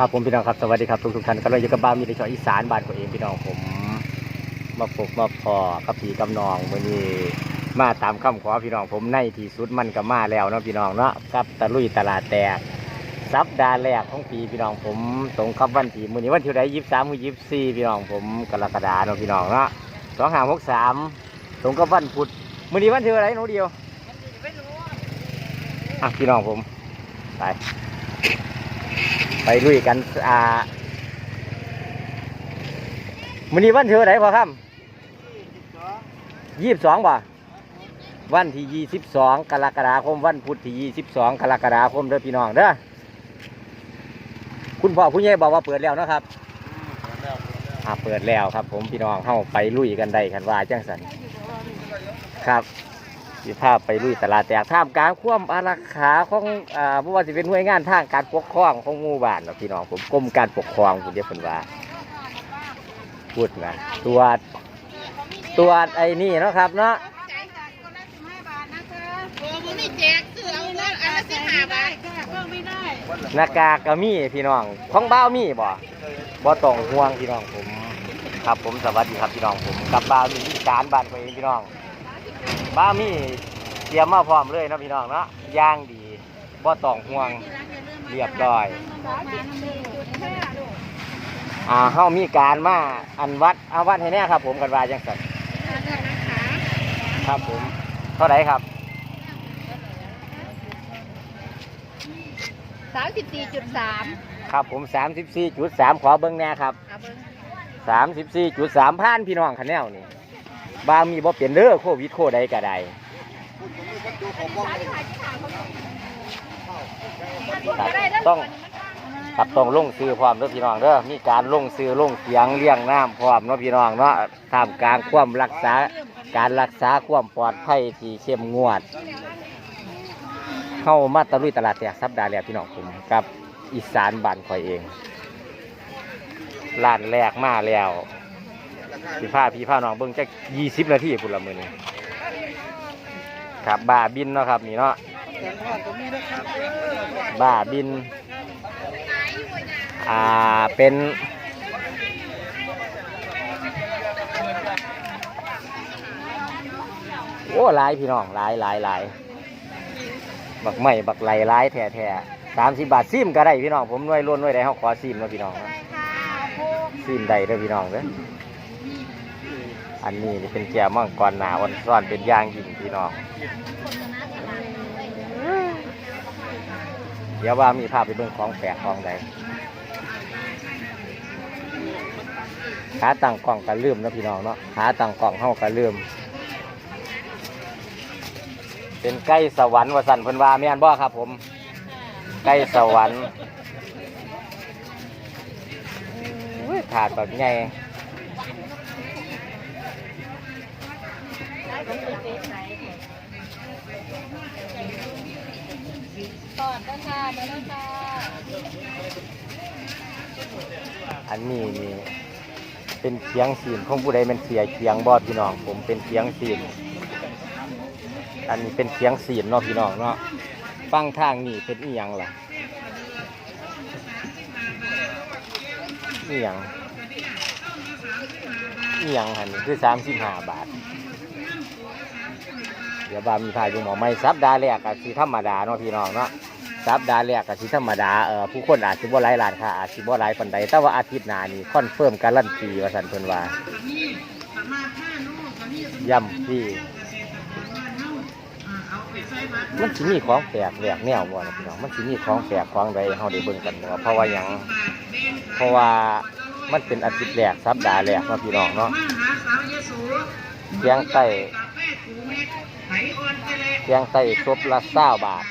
ครับผมพี่น้องครับสวัสดีครับทุกทุกๆท่านก็เลยอยู่กับบ้านมีในชออีสานบ้านตัวเองพี่น้องผมมาพบมาพอกับพี่กับน้องวันนี้มาตามคำขอพี่น้องผมในที่สุดมันก็มาแล้วเนาะพี่น้องเนาะกับตะลุยตลาดแตกสัปดาห์แรกของปีพี่น้องผมตรงกับวันที่มื้อนี้วันที่ใดยี่สิบสามหรือยี่สิบสี่พี่น้องผมกรกฎาเนาะพี่น้องเนาะสองห้าหกสามตรงกับวันพุธมื้อนี้วันที่อะไรหนูเดียวอะพี่น้องผมไป ไปลุยกันอ่ามื้อนี้วันเท่าไหร่พอครับยี่สิบสองบ่วันที่ยี่สิบสองกรกฎาคมวันพุธที่ยี่สิบสองกรกฎาคมเด้อพี่น้องเด้อคุณพ่อคุณยายบอกว่าเปิดแล้วเนาะครับอ่าเปิดแล้วครับ ผมพี่น้องเข้าไปลุยกันได้กันว่าจังสันครับ สิภาพไปลุยตลาดแตกท่ามกลางความอารักขาของอ่าบ่ว่าสิเป็นหน่วยงานทางการปกครองของหมู่บ้านเนาะพี่น้องผมกรมการปกครองคุณเดียกเพิ่นว่าพูดนะตรวจตรวจไอ้นี่เนาะครับเนาะนละสิบห้าบาทนะคะโอ้โหนี่แจกาเงินอันละสิบห้าบาทค่ะเพิ่มไม่ได้หน้ากากก็มีพี่น้องของบ้าวมีบ่บ่ต้องห่วงพี่น้องผม ครับผมสวัสดีครับพี่น้องผมกับบ้าวมีที่การบ้านตัวเองพี่น้อง บ้าวมีเตรียมมาพร้อมเลยเนาะพี่น้องเนาะย่างดีบ่ต้องห่วงเรียบร้อย อ่าเฮามีการมาอันวัดเอาวัดให้แน่ครับ ผมกันว่าจังซั่นครับผมเท่าไหร่ครับสามสิบสี่จุดสามครับผม34.3ขอเบิ่งแน่ครับเอาเบิ้งสามสิบสี่จุดสามพันพี่น้องคันแนวนี่ บางมีบ่เปลี่ยนเด้อโควิดโคใดก็ได้ต้องครับต้องลงซื้อพร้อมเด้อพี่น้องเด้อมีการลงซื้อลงเสียงเลี้ยงน้ำพร้อมเนาะพี่น้องเนาะท่ามกลางความรักษาการรักษาความปลอดภัยที่เข้มงวด เข้ามาตะลุยตลาดแตกสัปดาห์แรกพี่น้องผมกับอีสานบ้านคอยเองร้านแรกมาแล้ว พี่ผ้าพี่ผ้าน้องเบิ่งจักยี่สิบนาทีพุ่นละมือนี้ครับบ้าบินเนาะครับนี่เนาะบ้าบิน อ่าเป็นโอ้ลายพี่น้องลายลายลายบักไม่บักไหลลายแท้แท้สามสิบบาทซิมก็ได้พี่น้องผมน่วยล้วนน่วยใดเขาขอซิมนะพี่น้องซีนใดเด้อพี่น้องเด้อ อันนี้นี่เป็นแก้วมังกรหนาวันซ้อนเป็นย่างยิงพี่น้องเดี๋ยวว่ามีภาพไปเบิ่งของแปลกของใดขาตั้งกล่องกันลืมนะพี่น้องเนาะขาตั้งกล่องเฮากันลืม เป็นไก่สวรรค์วสันเพิ่นว่าแม่นบ่ครับ ผมไก่สวรรค์ถาดแบบให ตอดนะคะมาแล้วค่ะอันนี้นี่เป็นเคียงซีนของผู้ใดเป็นเสียเคียงบอดพี่น้อง ผมเป็นเคียงซีนอันนี้เป็นเคียงซีนเนาะพี่น้องเนาะฟังทางนี่เป็นอีหยังล่ะอีหยังอีหยังหันนี่คือสามสิบห้าบาท ดี๋ยวบามีพายอยู่หมอไม่สัปดาห์แรกก็สีธรรมดาเนาะพี่น้องเนาะสัปดาห์แรกก็สีธรรมดาเออผู้คนอาจสิบ่หลายล้านค่ะอาจสิบ่หลายปันใดแต่ว่าอาทิตย์หน้านี่คอนเฟิร์มการันตีว่าสันเพิ่นว่าย่ำพี่มันสิมีของแปลกแหวกแนวบ่ล่ะพี่น้องมันสิมีของแปลกของใดให้เฮาได้เบิ่งกันบ่เพราะว่าหยังเพราะว่ามันเป็นอาทิตย์แรกสัปดาห์แรกเนาะพี่น้องเนาะ เสียงไต้เสียงไต้ซบละ20บาท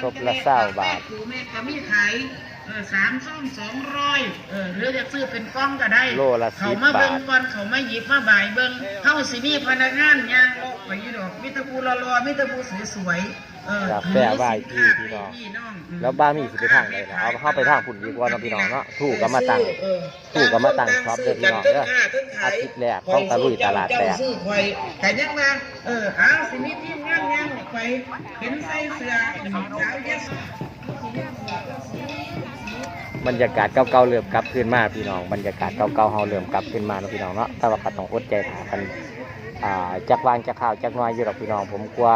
ซบละ20บาทปูเม็ดก็มีขายเออสามซ่อมสองร้อยเออหรือจะซื้อเป็นกล้องก็ได้โลละเขา10มาเบิ่งบาทก่อนเขามาหยิบมาบ่ายเบิ่งเฮาสิมีพนักงานย่างโลกไปอยู่ดอกมิตรภูรอๆมิตรภูสวยๆ เออกาแฟไหว้พี่พี่น้องพี่น้อง แล้วบ้านมีสิไปทางใดล่ะเอาเข้าไปทางพุ่นดีกว่าเนาะพี่น้องเนาะถูกก็มาตั้งเออถูกก็มาตั้งช็อปเด้อพี่น้องเด้ออาทิตย์แรกของตะลุยตลาดแตกเจ้ซื้อข่อยแต่ยังมาเอออ้าวสิมีทีมงานย่างออกไปเห็นใส่เสื้อสาวยะโสบรรยากาศเก่าๆเริ่มกลับขึ้นมาพี่น้องบรรยากาศเก่าๆเฮาเริ่มกลับขึ้นมาเนาะพี่น้องเนาะแต่ว่าก็ต้องอดใจถากันอ่าจักวางจักข่าวจักหน้อยอยู่หรอกพี่น้องผมกลัว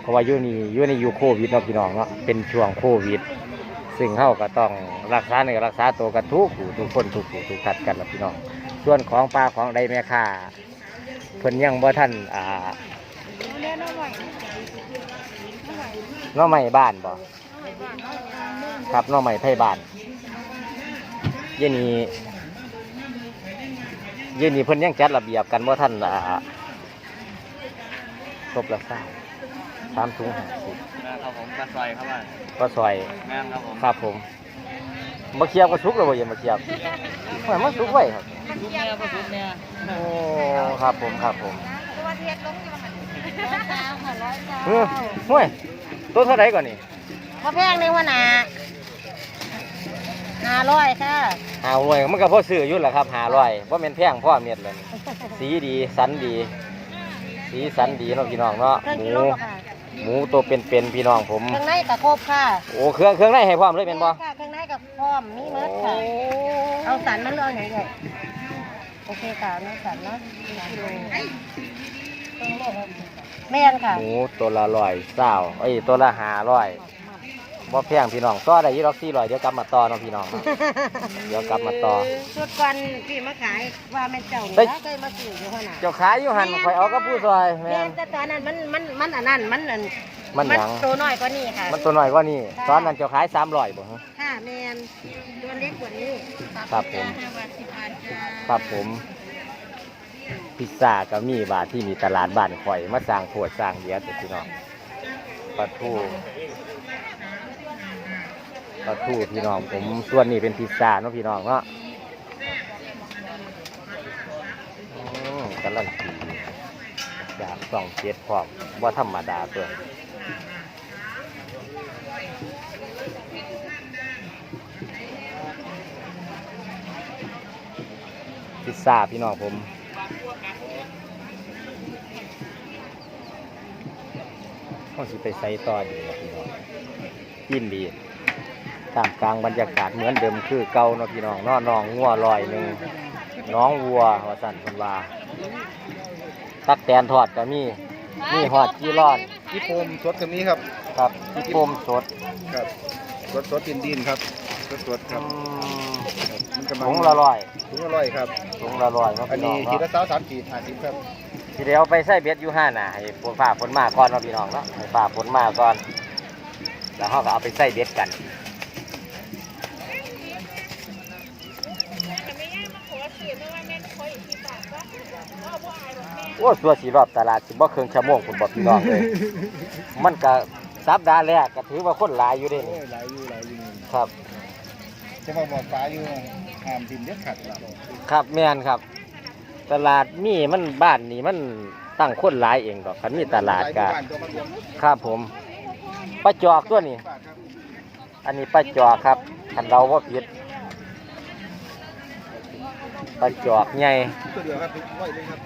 เพราะว่ายู่นี่อยู่ในยุคโควิดเนาะพี่น้องเนาะเป็นช่วงโควิด ซึ่งเฮาก็ต้องรักษาในรักษาตัวกันทุกผู้ทุกคนทุกผู้ทุกทัดกันละพี่น้อง ส่วนของปลาของใดแม่ค่าเพิ่นยังบ่ท่าเล่าน้อใหม่บ้านบ่ครับน้อใหม่ไทยบ้านเย็นนี้เย็นนี้เพิ่นยังจัดระเบียบกันบ่ทันอ่าครบและซ่า สามถุงห้าสิบครับผมกระซอยเข้ามาก็ซอยแม่นครับผมครับผมมาเคียบก็สุกแล้วบ่เยังมาเคียบโอ้ยมันสุกไว้ครับทุกเนี่ยก็ทุกเนี่ยโอ้ครับผมครับผมตัวเทียนลงอยู่ว่าหันร้อยเก้าค่ะร้อยเก้าเออห่วยตัวเท่าไหร่ก่อนนี่มาแพงในหัวหน้าห้าร้อยค่ะหาร้อยมันก็พอซื้ออยู่แหละครับหาร้อยเพราะเป็นแพงพ่อเม็ดเลยนี่สีดีสันดี สีสันดีเนาะพี่น้องเนาะเครื่องหกิมูโลค่ะ หมูตัวเป็นๆพี่น้องผม เครื่องในกับครบค่ะโอ้เครื่องเครื่องในให้พร้อมเลยเป็นบ่ค่ะเครื่องในกับพร้อมมีเมิดค่ะ เอาสันมันเลยใหญ่ๆโอเคค่ะเนื้อสันเนาะกิโลแม่นค่ะ หมูตัวละร้อยเศร้าเอ้ยตัวละหาร้อย บ่แพงพี่น้องต่อได้อยี่ดอกสี่ร้อยเดี๋ยวกลับมาต่อเนาะพี่น้องเนาะเดี๋ยวกลับมาต่อชุดก่อนพี่มาขายว่าแม่นเจ้าเฮ้นี่ยเคยมาซื้ออยู่ขนาดเจ้าขายอยู่หันข่อยเอากับผู้ซอยแม่แม่นนแต่ตอนนั้นมันมันมันอันนั้นมันอันมันหยังตัวน้อยกว่านี้ค่ะมันตัวน้อยกว่านี้ตอนนั้นเจ้าขายสามร้อยบ่ฮะ ค่ะแม่นตัวเล็กกว่านี้ครับผม ห้าบาทสิบบาทจ้าครับผม พิซซ่าก็มีบาทที่มีตลาดบ้านข่อย มาสร้างโพดสร้างเดียดพี่น้องปลาทู ปลาทูพี่น้องผมส่วนนี้เป็นพิซซ่าเนาะพี่น้องเนาะอืมกำลังสีจากสองเจ็ดพร้อมว่าธรรมดาตัวพิซซ่าพี่น้องผมเขาสิไปใส่ต่อดีนะพี่น้องยินดี ตามกลางบรรยากาศเหมือนเดิมคือเก่าเนาะพี่น้องเนาะน้องงัวลอยหนึ่งน้องวัวว่าสั่นคนว่าตักแตนทอดก็มีมีหอดจีร้อนญี่ปุ่มสดก็มีครับ ครับที่โปมสดครับสดสดดินดินครับสดสดครับอืมมันกำลังถุงละร้อยถุงอร่อยครับถุงละร้อยเนาะอันพี่น้นี้องทีเนาะละสาวสามขีดห้าสิบครับทีเดียวไปใส่เบ็ดอยู่ห้าหน่ะให้ฝนฟ้าฝนมาก่อนเนาะพี่น้องเนาะให้ฟ้าฝนมาก่อน แล้วเขาก็เอาไปใส่เบ็ดกัน โอ้ตัวสีรอบตลาดสิบ่เครื่องชั่วโมงคุณบอกพี่น้องเลยมันก็สัปดาห์แรกก็ถือว่าคนหลายอยู่เด้โอ้นี่ยหลายอยู่หลายอยู่ครับ จะมาบอกฟ้าอยู่ห้ามดินเด็ดขาดหรอกครับแม่นครับ ตลาดมีมันบ้านนี่มันตั้งคนหลายเองดอกคันมีตลาดก็บ้านตัวมันรวมครับผมปลาจอกตัวนี้บาทครับอันนี้ปลาจอกครับคันเราว่าผิดปลาจอกใหญ่ตัวเดียวครับร้อยเลยครับ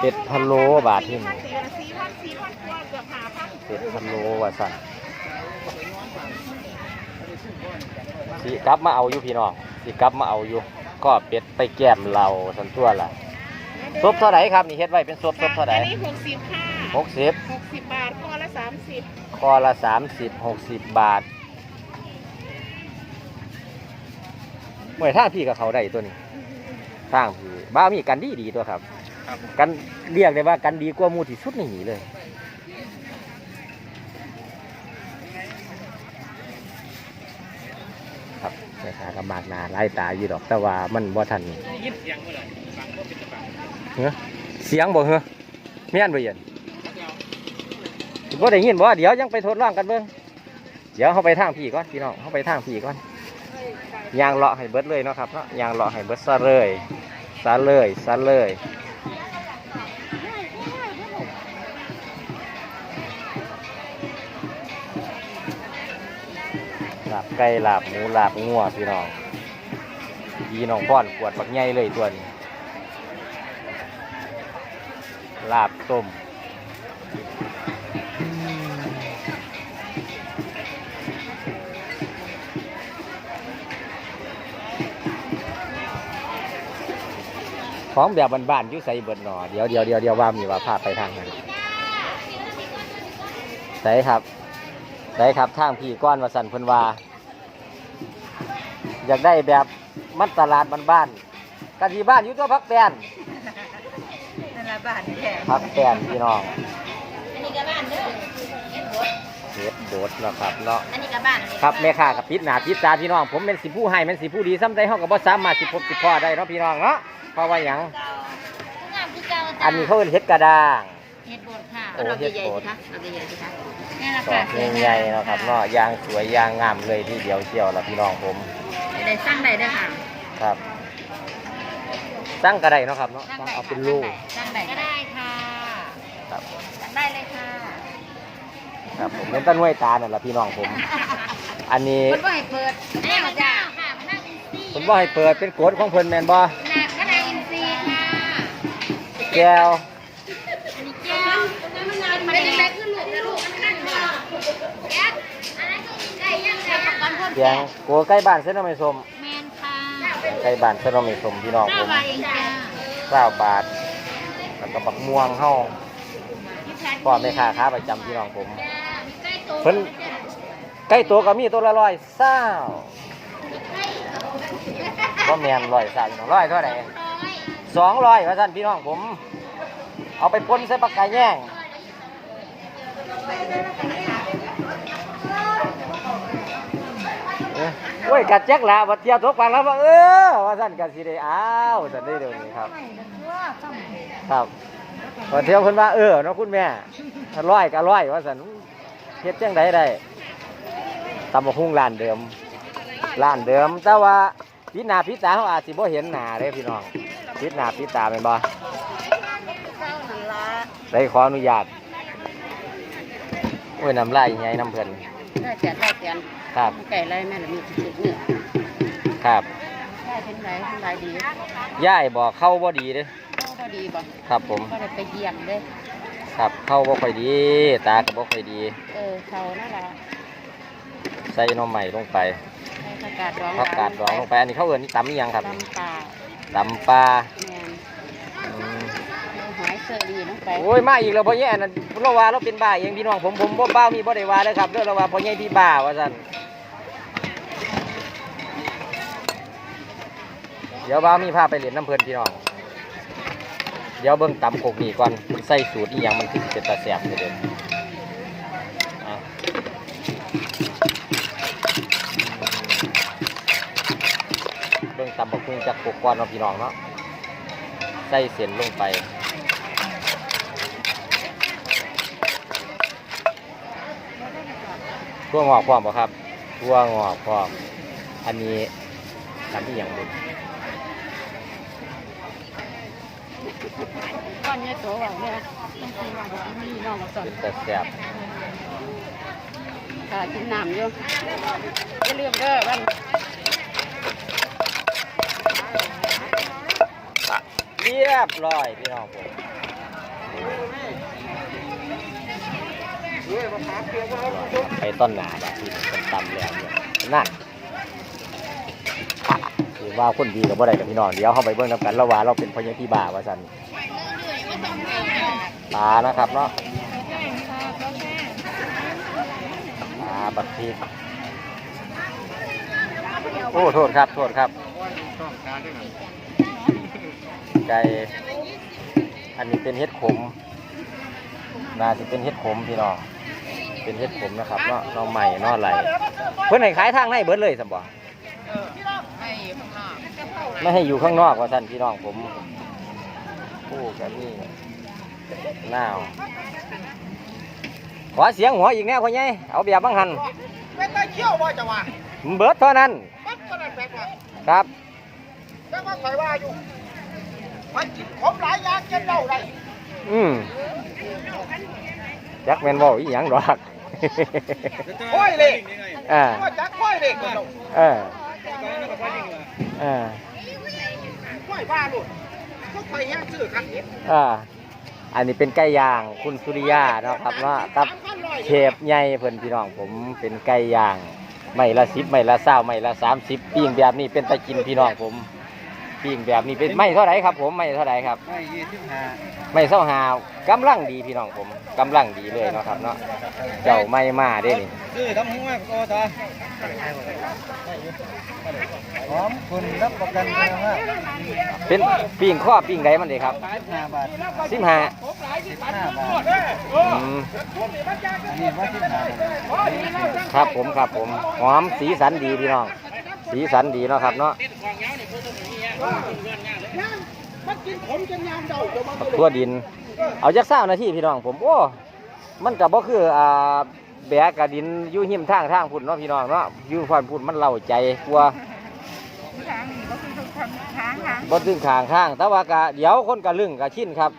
เป็ดพะโล้บาทที่นี่สี่พันสี่พันสี่พันกว่าเกือบห้าพันเป็ดพะโล้ว่าสั่นสิกลับมาเอาอยู่พี่น้องสิกลับมาเอาอยู่ก็เป็ดไปแก้มเราสันตัวละซบเท่าไหร่ครับนี่เฮ็ดไว้เป็นซบซบเท่าไหร่อันนี้หกสิบค่ะหกสิบหกสิบบาทก้อนละสามสิบคอละสามสิบหกสิบบาทเมื่อทางพี่กับเขาได้ตัวนี้ทางพี่บ้ามีกันดีดีๆตัวครับ ครับกันเรียกได้ว่ากันดีกว่าหมูที่สุดในนี้เลย ครับแม่ค้าก็มากหนาไล่ตาอยู่ดอกแต่ว่ามันบ่ทันเฮ้ยเสียงบ่เหรอแม่นบ่เย็นบ่ได้ยินบ่เดี๋ยวยังไปทดลองกันเบิ่งเดี๋ยวเขาไปทางพี่ก่อนพี่น้องเขาไปทางพี่ก่อนยางเลาะให้เบิดเลยเนาะครับเนาะยางเลาะให้เบิดซะเลยซะเลยซะเลย ไก่ลาบหมูลาบงัวพี่น้องยีน้องพ่อนขวดบักใหญ่เลยตัวนี้ลาบต้มของแบบบ้านๆยุ่ใส่เบิดหนอเดี๋ยวเดี๋ยวเดี๋ยวเดี๋ยวว่ามีว่าพาไปทางนั้นใส่ครับใส่ครับทางพี่ก้อนวสันพนวา อยากได้แบบมันตลาดบ้านๆกันที่บ้านอยู่ตัวพักแปนนั่นละบาทแค่พักแปนพี่น้องอันนี้ก็บ้านเด้อเฮ็ดโดดเนาะครับเนาะ อันนี้ก็บ้านครับแม่ค้ากับพิษหนาพิษตาพี่น้อง ผมเป็นสิผู้ให้เป็นสิผู้ดีซ้ำใจเฮากับบ่สามารถสิพบสิพ่อได้เนาะพี่น้องเนาะเพราะว่าหยัง งามที่เก่าอันนี้เขาเอิ้นเฮ็ดกระด้าง เฮ็ดบดค่ะโอ้เฮ็ดโบดเอาใหญ่ๆสิคะนี่ละดอค่ะกใหญ่ๆเนาะครับเนาะยางสวยยางงามเลยที่เดียวเชียวล่ะพี่น้องผมได้สร้างได้ด้วยค่ะครับตั้งกระไดเนาะครับเนาะตั้งเอาเป็นลูกสร้างได้ก็ได้ค่ะครับสร้างได้เลยค่ะครับผมเป็นต้นห้วยตานั่นแหละพี่น้องผม อันนี้มันบ่ให้เปิดแน่มาจ้าค่ะมันน่าอินซีย์ผมบ่ให้เปิดเป็นกฎของเพิ่นแม่นบ่น่ะก็ได้อินซีย์ค่ะแก้วอันนี้แก้ว มันเป็นอะไรขึ้นลูกนะลูกมันขั้นค่ะแก๊สอันนั้นคือได้ยังไงประกันเพิ่มเสียงโกใกล้บ้านเส้นน้ำไม่สมแมนค่ะใกล้บ้านเส้นน้ำไม่สมพี่น้องห้าผมบาทเองจ้าเก้าบาทแล้วก็บักม่วงเฮาพี่แพทย์พ่อแม่ค้าค้าประจำพี่น้องผมจ้ามีใกล้โตเพิ่น ใกล้ตัวก็มีตัวละร้อยเศร้าก็แมนร้อยเศร้าพี่น้องร้อยเท่าไหร่ร้อยสองร้อยว่าท่านพี่น้องผม เอาไปปนใส่ปากกาแย่งเอ้ย โอ้ยกัดแจ็คละวัดเทียวทกปังแล้วว่าเออว่าท่นกัดสิได้อ้าวท่นได้เดี๋ยวนี้ครับ ครับวัดเทียวเพิ่นว่าเออเนาะคุณแม่ร้อยก็ร้อยว่าสั่นเฮ็ดจังไดได้ตำบักหุ่งร้านเดิมร้านเดิม แต่ว่าพิษหนาพิษตาเขาอาจสิบ่เห็นหนาเด้พี่น้องพิษหนาพิษตาเป็นบ่ได้ขออนุญาต โอ้ยน้ำลายใหญ่น้ำเพิ่นได้แจกได้แจกครับไก่ไรแม่ละมีสิบเนี่ยครับได้เป็นไรเป็นไรดีย่ายบอกเข้าบ่ดีเด้อเข้าก็ดีบ่ครับผมก็ได้ไปเยี่ยมเด้อครับเข้าบ่ค่อยดี ตาก็บ่ค่อยดี เออเขานั่นแหละใส่หน้ำใหม่ลงไปให้ผักกาดร้องผักกาดดองลงไปอันนี้เขาเอิ้นนี่ตำอีหยังครับตำป่าตำปลาแมนอืม เอาหอยเชองไปโอ้ยมาอีกแล้วพ่อแย่นั่นเราว่าเราเป็นบ้าเองพี่น้องผมผมบ่บ้ามีบ่ได้ว่าเลยครับเด้อเราว่าพ่อแย่พี่บ้าว่าซั่นเดี๋ยวบ้ามีพาไปเล่นน้ำเพลินพี่น้องเดี๋ยวเบิ่งตำโคกนี่ก่อนมันใส่สูตรอีหยังมันคือสิเป็นตาแซ่บเด้อเบิ่งตำบักหุ่งจากโคกก่อนเนาะพี่น้องเนาะใส่เส้นลงไป ทั่วงอกพร้อมบ่ครับทั่วงอกพร้อม อันนี้ทำที่อย่างบุญก้อนเนี้ยโตว่าเนี่ยต้องกินว่าบอกมีน้องมาสอนเป็นแต่แซ่บค่ะกินน้ำอยู่อย่าลืมเด้อวันเรียบร้อยพี่น้องผม ไปต้นหนาแบบที่เป็นตำแล้วเนี่ยนั่นคือว่าคนดีกับบ่ได้กับพี่น้องเดี๋ยวเข้าไปเบิ่งนำกันแล้วว่าเราเป็นพญาที่บ้าว่าซั่นปลานะครับเนาะปลาบักพริกโอ้โทษครับโทษครับไก่อันนี้เป็นเห็ดขมน่าจะเป็นเห็ดขมพี่น้อง เป็นเห็ดขมนะครับเนาะเนาะใหม่เนาะอะไรเพื่อนให้ขายทางในเบิดเลยสมบ่ไม่ให้อยู่ข้างนอกว่าท่านพี่น้องผมโอ้กันนี่หนาวขอเสียงหัวอีกแน่พ่อใหญ่เอาแบบบังหันไม่ต้องเชี่ยวว่าจะว่าเบิดเท่านั้นมันก็นั่นแปลว่าครับแต่ว่าใครว่าอยู่มันกินผมหลายอย่างจนเล่าได้อืมจักแมนบอกอีหยังดอก ค่อยเลยอ่าว่าจักค่อยเลยก็เราเออเออค่อยว่าลูกก็ค่อยแห้งซื้อคันเห็ดอ่าอันนี้เป็นไก่ย่างคุณสุริยาเนาะครับเนาะกับเชฟใหญ่เพิ่นพี่น้องผมเป็นไก่ย่างไม่ละสิบไม่ละเศร้าไม่ละสามสิบปิ้งแบบนี้เป็นตะกินพี่น้องผมปิ้งแบบนี้เป็นไม่เท่าไหร่ครับ ผมไม่เท่าไหร่ครับไม่ยี่สิบห้า ไม่เท่าหากำลังดีพี่น้องผมกำลังดีเลยเนาะครับเนาะเจ้าไม่มาเด้นี่คือทำหัวโตต่อพร้อมคุณรับประกันเลยว่าเป็นปิ้งข้อปิ้งไดมันเลยครับห้าบาทสิบห้าบาทสิบห้าครับผมครับผมหอมสีสันดีพี่น้อง สีสันดีเนาะครับเนาะ ทั่วดิน เอาจักเศร้านาทีพี่น้องผมโอ้ มันกับบ่คืออ่าแบกกับดินยู่หิมทางทางพุ่นเนาะพี่น้องเนาะยู่ฟันพุ่นมันเล่าใจกลัวบ่ตึงขางข้าง แต่ว่ากะเดี๋ยวคนกะลึงกะชินครับ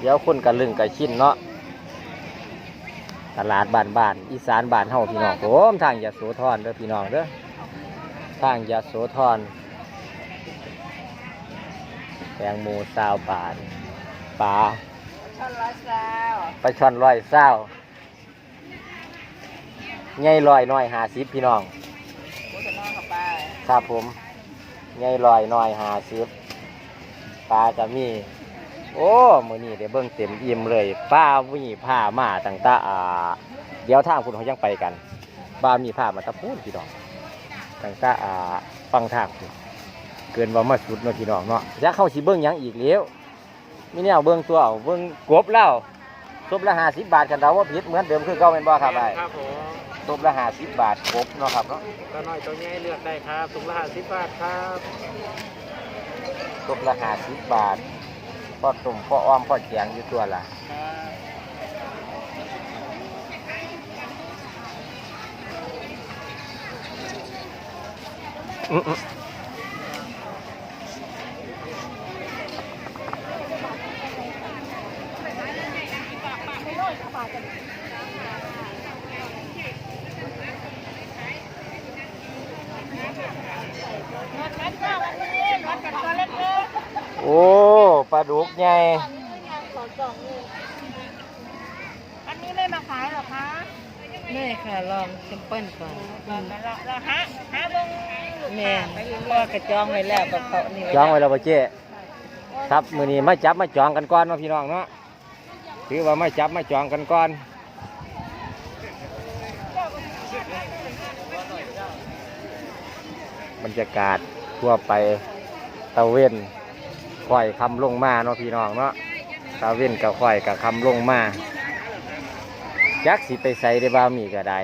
เดี๋ยวคนกะลึงกะชินเนาะตลาดบ้านบ้านอีสานบ้านเฮาพี่น้องผมทางยะโสธรเด้อพี่น้องเด้อทางยะโสธร แตงโมซาวบาทปลาปลาช่อนร้อยเศร้าใหญ่ลอยน้อยหาสิบพี่น้องครับผมใหญ่ลอยน้อยหาสิบปลาจะมี โอ้มือนี้เดี๋ยวเบิ่งเต็มอิ่มเลยป้ามีผ้ามาตั้งแตาอ่าเดี๋ยวทางคุณเขายังไปกันบ้ามีผ้ามาตะพูนพี่น้องตั้งแตาอ่าฟังทางพุ่น เกินว่ามาสุดเนาะพี่น้องเนาะอยากเข้าสิเบิ่งหยังอีกเลี้ยวมีแนวเบิ่งตัวเอาเบิ่งกบแล้วตบละห้าสิบบาทกันเราว่าผิดเหมือนเดิมคือเก่าเป็นบ่ครับไอ้ครับผมตบละห้าสิบบาทกบเนาะครับเนาะตัวน้อยตัวใหญ่เลือกได้ครับถุงละห้าสิบบาทครับตบละห้าสิบบาทพ่อตุ่มพ่ออ้อมพ่อแจงอยู่ตัวละอื มอืมโอ้ปลาดุกใหญ่อันนี้ไม่มาขายหรอคะไม่ค่ะลองซิมเปิลก่อนเราเราฮะฮะเบิ้งแม่นพ่อกระจองไว้แล้วกับเขานี่จองไว้แล้วป่ะเจ๊ครับมือนี้มาจับมาจองกันก่อนเนาะพี่น้องเนาะ ถือว่าไมาจับมาจองกันก่อนบรรยากาศทั่วไปตะเวนค่อยคำลงมาเนาะพี่น้องเนาะตะเวนกับค่อยกับคำลงมาจักสิไปใส่ได้บ้ามีก็ได้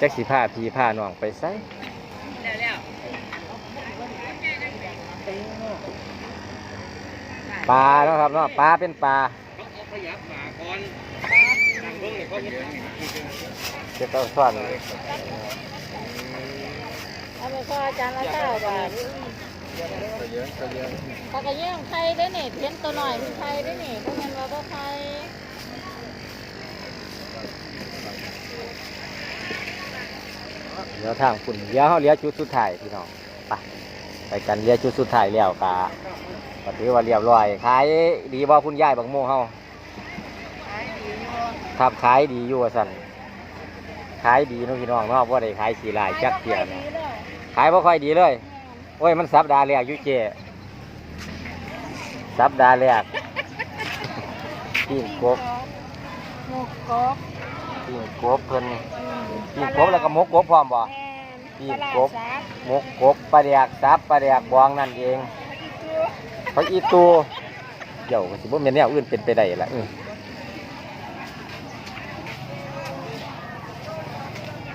จักสิผ้าพีผ้าน้องไปใส่ปลาเนาะครับเนาะปลาเป็นปลา เจ้าต้องซ่อนเอาไปก็อาจารย์ละเก้าบาทปากระเยี่ยงไข่ได้เนี่ยเพี้ยนตัวหน่อยไข่ได้เนี่ยพวกมันว่าก็ไข่เดี๋ยวทางคุณเดี๋ยวเขาเลี้ยวจุดสุดท้ายพี่น้องไปไปกันเลี้ยวจุดสุดท้ายแล้วกะก็ถือว่าเรียบร้อยขายดีบ่คุณยายบักโมเฮา ครับขายดีอยู่ว่าสั่นขายดีเนาะพี่น้องเนาะว่าได้ขายสีลายจักเทียนะขายบ่ค่อยดีเลยโอ้ยมันสัปดาห์แรกอยู่เจสัปดาห์แรกปิ้งกบหมูกรอบปิ้งกบเพิ่นปิ้งกบแล้วก็หมกกบพร้อมบ่ปิ้งกบหมกกบปลาแดกซับปลาแดกบองนั่นเองเพราะอีตูเดี๋ยวก็สิบ่แม่นแนวอื่นเป็นไปได้ละอื้อ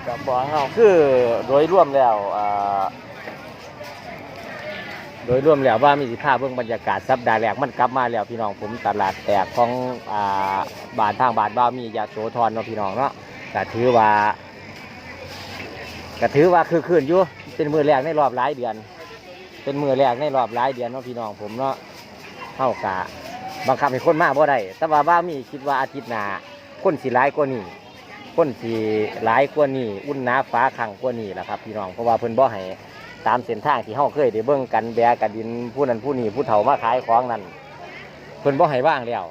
กั บอเฮาคือโดยรวมแล้วโดยรวมแล้วว่ามีสิภาพเบิ่งบรรยากาศสัปดาห์แรกมันกลับมาแล้วพี่น้องผมตลาดแตกของอบานทางบานบ้ามียาโสธรเนาะพี่น้องเนาะก็ถือว่าก็ถือว่าคือคืนอยู่เป็นมือแรกในรอบหลายเดือน เป็นมือแรกในรอบหลายเดือนเนาะพี่น้องผมเนาะเท่ากะบังคับให้คนมาบ่ได้แต่ว่าบ้ามีคิดว่าอาทิตย์หน้าคนสิหลายกว่านี้ คนสิหลายกว่านี้อุ่นหนาฟ้าขังกว่านี้แหละครับพี่น้องเพราะว่าเพิ่นบ่ให้ตามเส้นทางที่เฮาเคยได้เบิ่งกันแบกกันดินผู้นั้นผู้นี้ผู้เฒ่ามาขายของนั่นเพิ่นบ่ให้ว่างแล้ว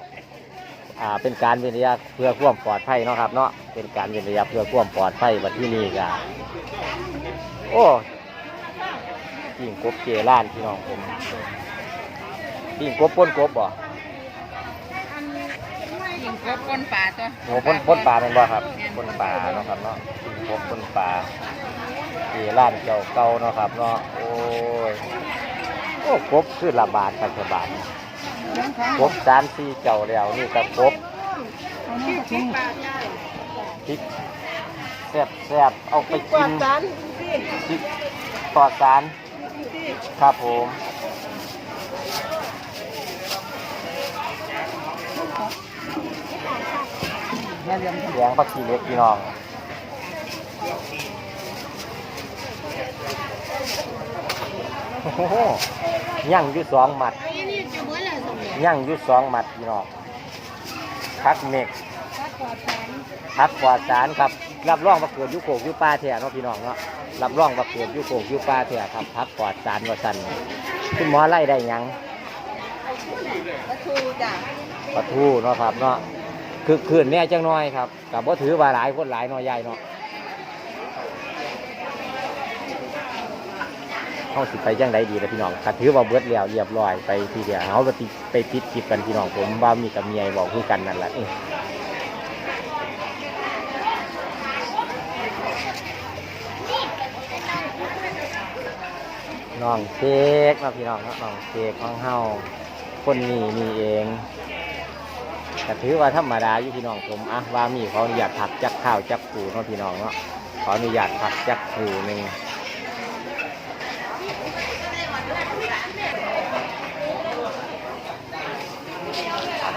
อ่าเป็นการเว้นระยะเพื่อความปลอดภัยเนาะครับเนาะเป็นการเว้นระยะเพื่อความปลอดภัยบัดที่นี้ก็โอ้ปิ้งกบเจร้านพี่น้องผมปิ้งกบป้นกบบ่ บก้นป่าตัวโอ้ป้นป้นปลาเป็นบ่ครับป้นปลาเนาะครับเนาะปิ้งกบป้นปลาเจร้านเก่าเก่าเนาะครับเนาะโอ้ยโอ้กบคือละบาทครับละบาทกบสามสี่เจ้าแล้วนี่ก็กบพริกแซ่บแซ่บเอาไปกินพริกปลอดสารครับผม เลี้ยงปลาขี้เล็กพี่น้องโอ้โหย่างอยู่สองหมัดย่างอยู่สองหมัดพี่น้องพักเมกพักปลอดสารครับ รับรองว่าเกิดอยุโกกอยุป้าแท้เนาะพี่น้องเนาะรับรองว่าเกิดอยุโกกอยุป้าแท้ครับพักปลอดสารว่าสันคุณหมอไล่ได้หยังปลาทูจ้ะปลาทูเนาะครับเนาะ คือคืนแน่จังน้อยครับกับว่าถือว่าหลายคนหลายน้อยใหญ่เนาะเขาสิไปจังใดดีล่ะพี่น้องก็ถือว่าเบิดแล้วเรียบร้อยไปทีเดียวเขาไปไปติดคลิปกันพี่น้องผมว่ามีกับเมียบอกคือกันนั่นแหละน้องเค้กนะพี่น้องน้องเค้กของเฮาคนนี้นี่เอง ก็ถือว่าธรรมดาอยู่พี่น้องผมอะว่ามีขออนุญาตผักจักข้าวจักปูเนาะพี่น้องเนาะขออนุญาตผักจักปูหนึ่ง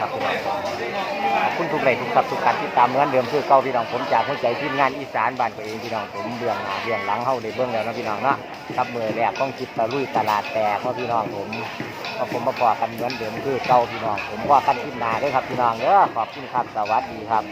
ครับพี่น้องขอบคุณทุกไลทุกสับทุกการที่ตามเหมือนเดิมคือเก่าพี่น้องผมจากหัวใจทีมงานอีสานบ้านตัวเองพี่น้องผมเบื้องหน้าเบื้องหลังเฮาได้เบื้องแล้วนะพี่น้องเนาะครับมือแรกต้องคิดตะลุยตลาดแตกเนาะพี่น้องผม มาผมมาพอกันเหมือนเดิมคือเก่าพี่น้อง ผมว่ากันขึ้นนาด้วยครับพี่น้องเด้อขอบคุณครับสวัสดีครับ